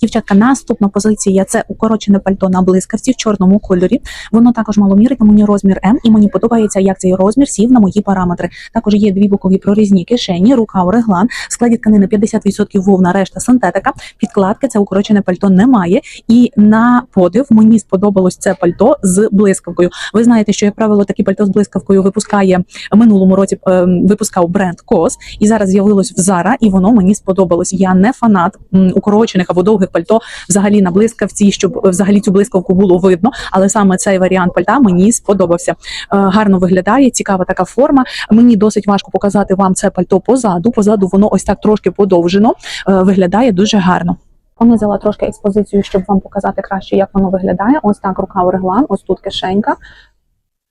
Дівчатка, наступна позиція це укорочене пальто на блискавці в чорному кольорі. Воно також мало мірити мені розмір М, і мені подобається, як цей розмір сів на мої параметри. Також є дві бокові прорізні кишені, рукав, реглан, складі тканини 50% вовна, решта синтетика. Підкладки це укорочене пальто немає. І на подив мені сподобалось це пальто з блискавкою. Ви знаєте, що як правило такі пальто з блискавкою випускає минулому році. е, випускав бренд Кос, і зараз з'явилось в Zara, і воно мені сподобалось. Я не фанат укорочених або довгих пальто взагалі на блискавці, щоб е, взагалі цю блискавку було видно. Але саме цей варіант пальта мені сподобався. Е, гарно виглядає, цікава така форма. Мені досить важко показати вам це пальто позаду. Позаду воно ось так трошки подовжено. Е, виглядає дуже гарно. Понизила трошки експозицію, щоб вам показати краще, як воно виглядає. Ось так рукав реглан, ось тут кишенька.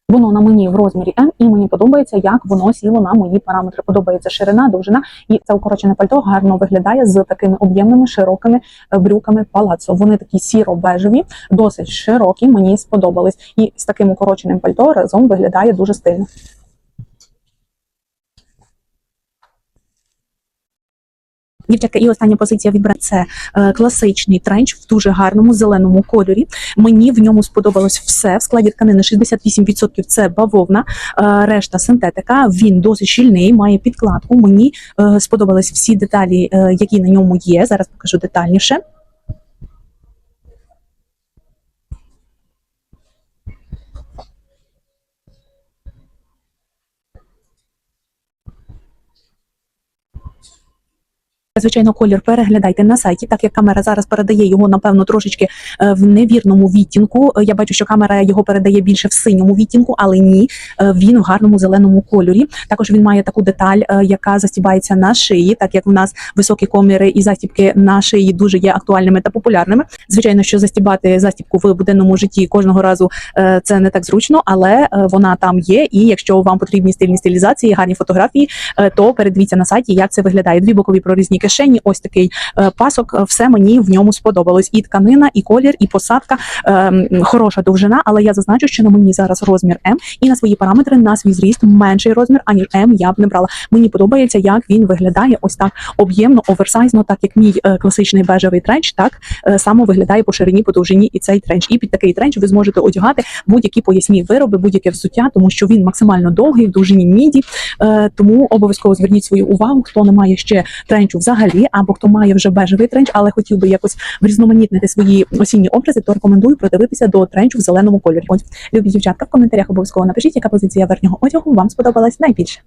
Воно на мені в розмірі М, і мені подобається, як воно сіло на мої параметри. Подобається ширина, довжина, і це укорочене пальто гарно виглядає з такими об'ємними широкими е, брюками палацо. Вони такі сіро-бежеві, досить широкі. Мені сподобались. І з таким укороченим пальто разом виглядає дуже стильно. Дівчатка, і остання позиція від – це е, класичний тренч в дуже гарному зеленому кольорі. Мені в ньому сподобалось все. В складі тканини 68% це бавовна, е, решта синтетика. Він досить щільний, має підкладку. Мені е, сподобались всі деталі, е, які на ньому є. Зараз покажу детальніше. Звичайно, колір переглядайте на сайті, так як камера зараз передає його, напевно, трошечки е, в невірному відтінку. Е, Я бачу, що камера його передає більше в синьому відтінку, але ні, е, він в гарному зеленому кольорі. Також він має таку деталь, яка застібається на шиї, так як в нас високі коміри і застібки на шиї дуже є актуальними та популярними. Звичайно, що застібати застібку в буденному житті кожного разу це не так зручно, але вона там є. І якщо вам потрібні стильні стилізації, гарні фотографії, то передивіться на сайті, як це виглядає. Дві бокові прорізні кишені, ось такий е, пасок. е, Все мені в ньому сподобалось. І тканина, і колір, і посадка. е, Хороша довжина, але я зазначу, що на мені зараз розмір М, і на свої параметри на свій зріст менший розмір, аніж М я б не брала. Мені подобається, як він виглядає ось так об'ємно, оверсайзно, так як мій класичний бежевий тренч, так само виглядає по ширині, по довжині і цей тренч. І під такий тренч ви зможете одягати будь-які поясні вироби, будь-яке взуття, тому що він максимально довгий, в довжині міді. Тому обов'язково зверніть свою увагу, хто не має ще тренчу взагалі, або хто має вже бежевий тренч, але хотів би якось врізноманітнити свої осінні образи, то рекомендую продивитися до тренчу в зеленому кольорі. Любі дівчатка в коментарях обов'язково напишіть, яка позиція верхнього одягу вам сподобалась найбільше.